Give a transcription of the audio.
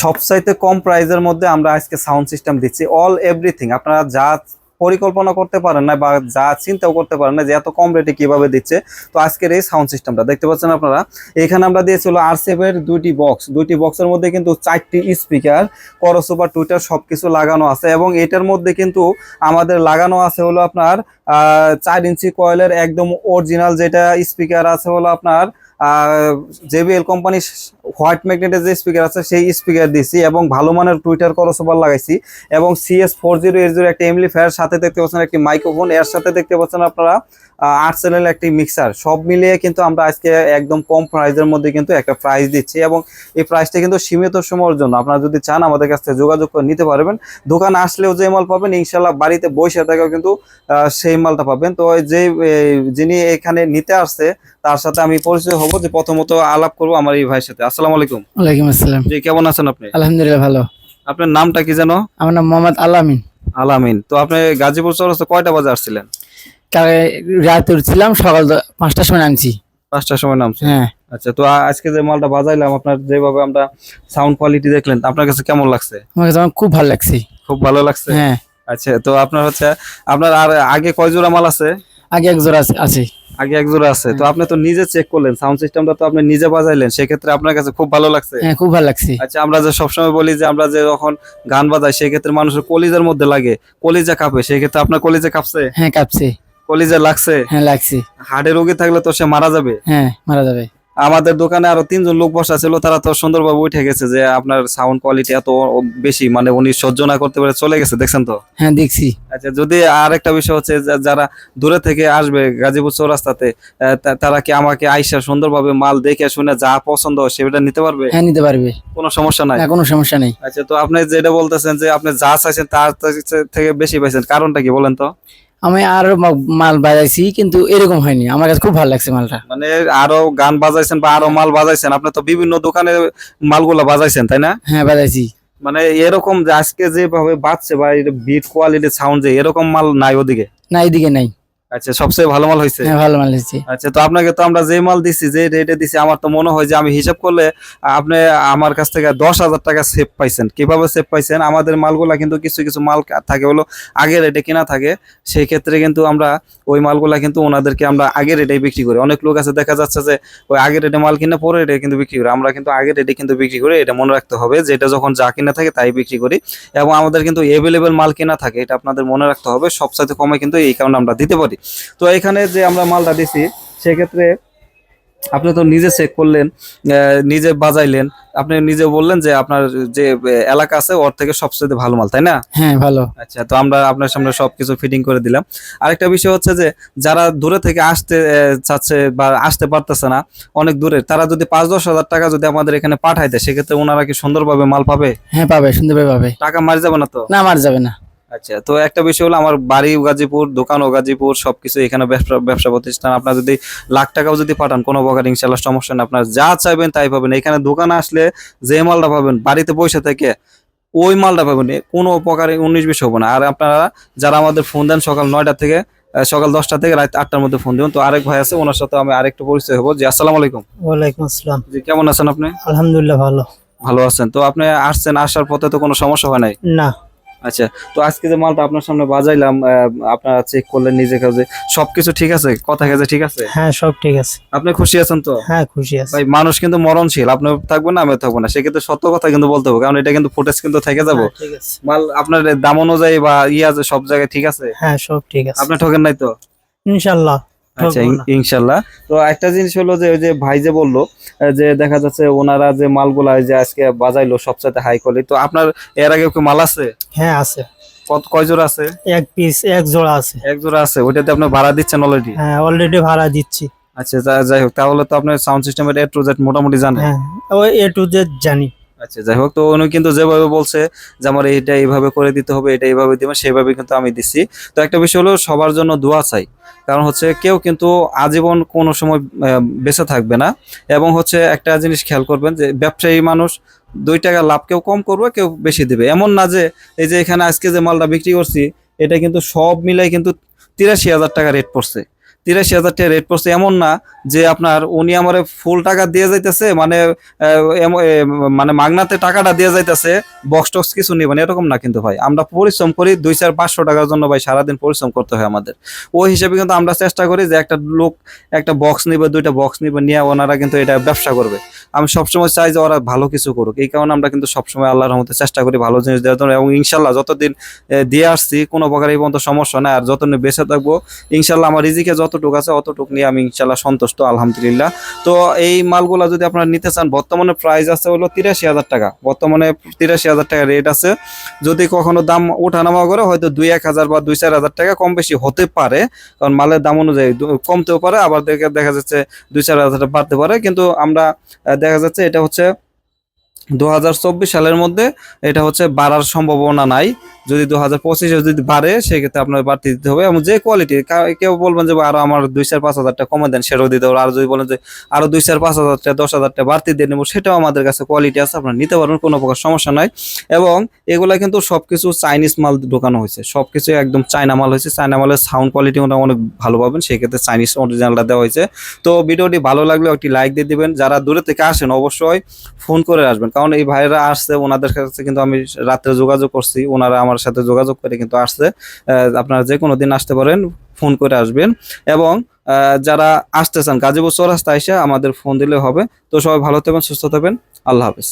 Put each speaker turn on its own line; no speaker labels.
সবচাইতে কম প্রাইজের মধ্যে আমরা আজকে সাউন্ড সিস্টেম দিচ্ছি। অল এভরিথিং আপনারা যা পরিকল্পনা করতে পারেন না বা যা চিন্তাও করতে পারেন না যে এত কম রেটে কীভাবে দিচ্ছে, তো আজকের এই সাউন্ড সিস্টেমটা দেখতে পাচ্ছেন আপনারা? এখানে আমরা দিয়েছিল আর সেভের দুইটি বক্স দুইটি বক্সের মধ্যে কিন্তু চারটি স্পিকার করসোবার টুইটার সব কিছু লাগানো আছে এবং এটার মধ্যে কিন্তু আমাদের লাগানো আছে হলো আপনার চার ইঞ্চি কয়েলের একদম অরিজিনাল যেটা স্পিকার আছে হলো আপনার জেবিএল কোম্পানির হোয়াইট ম্যাগনেটের যে স্পিকার আছে, সেই স্পিকার দিছি এবং ভালো মানের টুইটার করসোবার লাগাইছি এবং CS four zero eight zero একটি এমলিফায়ার সাথে দেখতে পাচ্ছেন একটি মাইক্রোফোন এর সাথে দেখতে পাচ্ছেন আপনারা আট চ্যানেল একটি মিক্সার সব মিলিয়ে কিন্তু আমরা আজকে একদম কম প্রাইজের মধ্যে কিন্তু একটা প্রাইস দিচ্ছি এবং এই প্রাইসটা কিন্তু সীমিত সময়ের জন্য। আপনারা যদি চান আমাদের কাছ থেকে যোগাযোগ করে নিতে পারবেন। দোকান আসলেও যে মাল পাবেন ইনশাল্লাহ বাড়িতে বসে থেকেও কিন্তু সেই মালটা পাবেন। তো যে যিনি এখানে নিতে আসছে, তার সাথে আমি পরিচয় হব যে প্রথমত আলাপ করব আমার এই ভাইয়ের সাথে। আসসালামু আলাইকুম।
ওয়ালাইকুম আসসালাম।
জি কেমন আছেন আপনি?
আলহামদুলিল্লাহ ভালো।
আপনার নামটা কি যেন?
আমার নাম মোহাম্মদ আলামিন
আলামিন তো আপনি গাজীপুর চৌরাস্তা কয়টা বাজে আসছিলেন?
রাতে উঠছিলাম সকাল পাঁচটার সময় নামছি।
পাঁচটার সময় নামছে
হ্যাঁ।
আচ্ছা তো আজকে যে মালটা বাজাইলাম আপনার যেভাবে আমরা সাউন্ড কোয়ালিটি দেখলেন আপনার কাছে কেমন লাগছে?
আমার কাছে খুব ভালো লাগছে।
খুব ভালো লাগছে?
হ্যাঁ।
আচ্ছা তো আপনার হচ্ছে আপনার আর আগে কয় জোড়া মাল আছে?
আগে এক জোড়া আছে- আছে।
আগে এক জোড়া আছে। তো আপনি তো নিজে চেক করলেন সাউন্ড সিস্টেমটা তো আপনি নিজে বাজাইলেন সেক্ষেত্রে আপনার কাছে খুব ভালো লাগছে।
হ্যাঁ খুব ভালো লাগছে।
আচ্ছা আমরা যে সবসময় বলি যে আমরা যে যখন গান বাজাই সেক্ষেত্রে মানুষের কলিজার মধ্যে লাগে। কলিজা কাঁপে সেক্ষেত্রে আপনার কলিজা কাঁপছে?
হ্যাঁ কাঁপছে।
কলিজা লাগছে?
হ্যাঁ লাগছে।
হার্টের রোগী থাকলে তো সে মারা যাবে।
হ্যাঁ মারা যাবে।
আমাদের দোকানে আরও তিনজন লোক বসা ছিল তারা তো সুন্দরভাবে উঠে গেছে যে আপনার সাউন্ড কোয়ালিটি এত বেশি মানে উনি সহ্য না করতে পারে চলে গেছে দেখছেন তো?
হ্যাঁ দেখছি।
আচ্ছা যদি আর একটা বিষয় হচ্ছে যারা দূরে থেকে আসবে গাজীপুর চৌরাস্তাতে তারা কি আমাকে আইসা সুন্দরভাবে মাল দেখে শুনে যা পছন্দ সেটা নিতে পারবে?
হ্যাঁ নিতে পারবে।
কোনো সমস্যা নাই?
কোনো সমস্যা নেই।
আচ্ছা তো আপনি যেটা বলতেছেন যে আপনি যা চাইছেন তার থেকে বেশি পাইছেন কারণটা কি বলেন তো?
আমি আরও মাল বাজাইছি কিন্তু এরকম হয়নি। আমার কাছে খুব ভালো লাগছে মালটা।
মানে আরও গান বাজাইছেন বা আরও মাল বাজাইছেন আপনি তো বিভিন্ন দোকানে মালগুলো বাজাইছেন তাই না?
হ্যাঁ বাজাইছি।
মানে এরকম যে আজকে যেভাবে বাজছে বা বিট কোয়ালিটি সাউন্ড যে এরকম মাল নাই ওদিকে?
নাই এদিকে নাই।
আচ্ছা সবচেয়ে ভালো মাল হয়েছে?
হ্যাঁ ভালো মাল হয়েছে।
আচ্ছা তো আপনাকে তো আমরা যে মাল দিছি যে রেটে দিছি আমার তো মনে হয় যে আমি হিসাব করলে আপনি আমার কাছ থেকে দশ হাজার টাকা সেভ পাইছেন। কীভাবে সেভ পাইছেন? আমাদের মালগুলা কিন্তু কিছু কিছু মাল থাকে হলো আগে রেটে কিনা থাকে। সেই ক্ষেত্রে কিন্তু আমরা ওই মালগুলা কিন্তু ওনাদেরকে আমরা আগে রেটে বিক্রি করি। অনেক লোক আছে দেখা যাচ্ছে যে ওই আগে রেটে মাল কিনে পরে রেটে কিন্তু বিক্রি করি। আমরা কিন্তু আগে রেটে কিন্তু বিক্রি করি এটা মনে রাখতে হবে। যে এটা যখন যা কিনা থাকে তাই বিক্রি করি। এবং আমাদের কিন্তু এভেলেবেল মাল কেনা থাকে এটা আপনাদের মনে রাখতে হবে। সবসাথে কমে কিন্তু এই কারণে আমরা দিতে পারি। তো এখানে যে আমরা মালটা দিছি সেক্ষেত্রে আপনি তো নিজে চেক করলেন নিজে বাজাইলেন। আপনি নিজে বললেন যে আপনার যে এলাকা আছে ওর থেকে সবচেয়ে ভালো মাল তাই না?
হ্যাঁ ভালো।
আচ্ছা তো আমরা আপনার সামনে সবকিছু ফিটিং করে দিলাম। আরেকটা বিষয় হচ্ছে যে যারা দূরে থেকে আসতে চাচ্ছে বা আসতে পারতেছে না অনেক দূরে তারা যদি পাঁচ দশ হাজার টাকা যদি আমাদের এখানে পাঠায় দেয় সেক্ষেত্রে ওনারা কি সুন্দরভাবে মাল পাবে?
হ্যাঁ পাবে সুন্দরভাবে পাবে।
টাকা মারি যাবে না তো?
না মার যাবে না।
আচ্ছা তো একটা বিষয় হলো আমার বাড়ি গাজীপুর দোকানও গাজীপুর সবকিছু এখানে ব্যবসা প্রতিষ্ঠান। আপনার যদি লাখ টাকাও যদি পাঠান কোনো প্রকার ইনশাল্লাহ সমস্যা নেই। আপনার যা চাইবেন তাই পাবেন। এখানে দোকানে আসলে যে মালটা পাবেন বাড়িতে বসে থেকে ওই মালটা পাবেন। কোনো প্রকারে উনিশ বিশ হব না। আর আপনারা যারা আমাদের ফোন দেন সকাল নয়টা থেকে সকাল দশটা থেকে রাত আটটার মধ্যে ফোন দিবেন। তো আরেক ভাই আছে ওনার সাথে আমি আরেকটু পরিচয় হব। জি আসসালামু আলাইকুম।
ওয়ালাইকুম আসসালাম।
জি কেমন আছেন আপনি?
আলহামদুলিল্লাহ ভালো।
ভালো আছেন। তো আপনি আসছেন আসার পথে তো কোনো সমস্যা হয় নাই?
না।
আচ্ছা তো আজকে যে মালটা আপনার সামনে বাজাইলাম আপনারা চেক করলেন নিজে কাজে সবকিছু ঠিক আছে? কথা কাজে ঠিক আছে?
হ্যাঁ সব ঠিক আছে।
আপনি খুশি আছেন তো?
হ্যাঁ খুশি আছে।
ভাই মানুষ কিন্তু মরণশীল। আপনি থাকবেন না আমি থাকব না। সেক্ষেত্রে সত্য কথা কিন্তু বলতে হবে কারণ এটা কিন্তু ফুটেজ কিন্তু থেকে যাব।
হ্যাঁ, ঠিক আছে।
মাল আপনার দাম অনুযায়ী বা ইয়ে আছে সব জায়গায় ঠিক আছে?
হ্যাঁ সব ঠিক আছে।
আপনি ঠকেন নাই তো?
ইনশাল্লাহ।
আচ্ছা। ইনশাল্লাহ। তো একটা জিনিস হলো যে ওই যে ভাই যে বলল যে দেখা যাচ্ছে ওনারা যে মালগুলা যে আজকে বাজাইলো সবচেয়ে হাই কোয়ালিটি তো আপনার এর আগে কি মাল আছে?
হ্যাঁ আছে।
কত কয় জোড়া আছে?
এক পিস এক জোড়া আছে।
এক জোড়া আছে ওইটাতে আপনি ভাড়া দিচ্ছেন অলরেডি
হ্যাঁ অলরেডি ভাড়া দিচ্ছি।
আচ্ছা যাই হোক তাহলে তো আপনার সাউন্ড সিস্টেমের এ টু জেড মোটামুটি জানেন।
হ্যাঁ ওই এ টু জেড জানি।
আচ্ছা যাই হোক, তো উনি কিন্তু যেভাবে বলছে যে আমার এইটা এইভাবে করে দিতে হবে, এটা এইভাবে দিবেন সেভাবে কিন্তু আমি দিচ্ছি। তো একটা বিষয় হলো, সবার জন্য দোয়া চাই। কারণ হচ্ছে কেউ কিন্তু আজীবন কোনো সময় বেঁচে থাকবে না। এবং হচ্ছে একটা জিনিস খেয়াল করবেন যে, ব্যবসায়ী মানুষ দুই টাকা লাভ কেউ কম করবে, কেউ বেশি দিবে। এমন না যে, এই যে এখানে আজকে যে মালটা বিক্রি করছি, এটা কিন্তু সব মিলাই কিন্তু তিরাশি হাজার টাকা রেট পড়ছে। তিরাশি হাজার টাকা রেট পড়ছে। এমন না যে আপনার উনি আমার ফুল টাকা দিয়ে যাইতেছে মানে মানে মাগনাতে টাকাটা দিয়ে যাইতেছে। বক্স টক্স কিছু নেবেন এরকম না কিন্তু ভাই। আমরা পরিশ্রম করি দুই, চার, পাঁচশো টাকার জন্য ভাই, সারাদিন পরিশ্রম করতে হয় আমাদের। ওই হিসেবে কিন্তু আমরা চেষ্টা করি যে একটা লোক একটা বক্স নিবে, দুইটা বক্স নিবে, নিয়ে ওনারা কিন্তু এটা ব্যবসা করবে। আমি সবসময় চাই যে ওরা ভালো কিছু করুক। এই কারণে আমরা কিন্তু সবসময় আল্লাহর রহমতে চেষ্টা করি ভালো জিনিস দেওয়ার জন্য এবং ইনশাল্লাহ যতদিন দিয়ে আসছি, কোনো প্রকার এই পর্যন্ত সমস্যা নাই। আর যতদিন বেঁচে থাকব, ইনশাল্লাহ আমার রিজিকে যতটুকু আছে অতটুকু নিয়ে আমি ইনশাল্লাহ সন্তুষ্ট, আলহামদুলিল্লাহ। তো এই মালগুলা যদি আপনারা নিতে চান, বর্তমানে প্রাইস আছে হলো তিরাশি হাজার টাকা। বর্তমানে তিরাশি হাজার টাকা রেট আছে। যদি কখনো দাম ওঠানামা করে, হয়তো দুই, এক হাজার বা দুই, চার হাজার টাকা কম বেশি হতে পারে। কারণ মালের দাম অনুযায়ী কমতেও পারে, আবার দেখা যাচ্ছে দুই, চার হাজার বাড়তে পারে। কিন্তু আমরা দেখা যাচ্ছে এটা হচ্ছে দু হাজার চব্বিশ সালের মধ্যে এটা হচ্ছে বাড়ার সম্ভাবনা নাই। যদি দু হাজার পঁচিশে যদি বাড়ে, সেক্ষেত্রে আপনার বাড়তি দিতে হবে এবং যে কোয়ালিটি কেউ বলবেন যে আরও আমার দুই চার পাঁচ হাজার টাকা কমে দেন, সেটাও দিতে হবে। আর যদি বলেন যে, আরও দুই চার পাঁচ হাজার টাকা দশ হাজার টাকা বাড়তি দিয়ে নেব, সেটাও আমাদের কাছে কোয়ালিটি আছে, আপনারা নিতে পারবেন, কোনো প্রকার সমস্যা নাই। এবং এগুলা কিন্তু সবকিছু চাইনিজ মাল ঢোকানো হয়েছে। সবকিছু একদম চায়না মাল হয়েছে। চায়না মালের সাউন্ড কোয়ালিটি অনেক ভালো পাবেন, সেক্ষেত্রে চাইনিজ অরিজিনালটা দেওয়া হয়েছে। তো ভিডিওটি ভালো লাগলে একটি লাইক দিয়ে দিবেন। যারা দূরে থেকে আসেন, অবশ্যই ফোন করে আসবেন। কারণ এই ভাইয়েরা আসছে, ওনাদের কাছে কিন্তু আমি রাত্রে যোগাযোগ করছি, ওনারা আমার সাথে যোগাযোগ করে কিন্তু আসছে। আপনারা যে কোনো দিন আসতে পারেন, ফোন করে আসবেন। এবং যারা আসতে চান, গাজীপুর চৌরাস্তা এসে আমাদের ফোন দিলে হবে। তো সবাই ভালো থাকবেন, সুস্থ থাকবেন। আল্লাহ হাফেজ।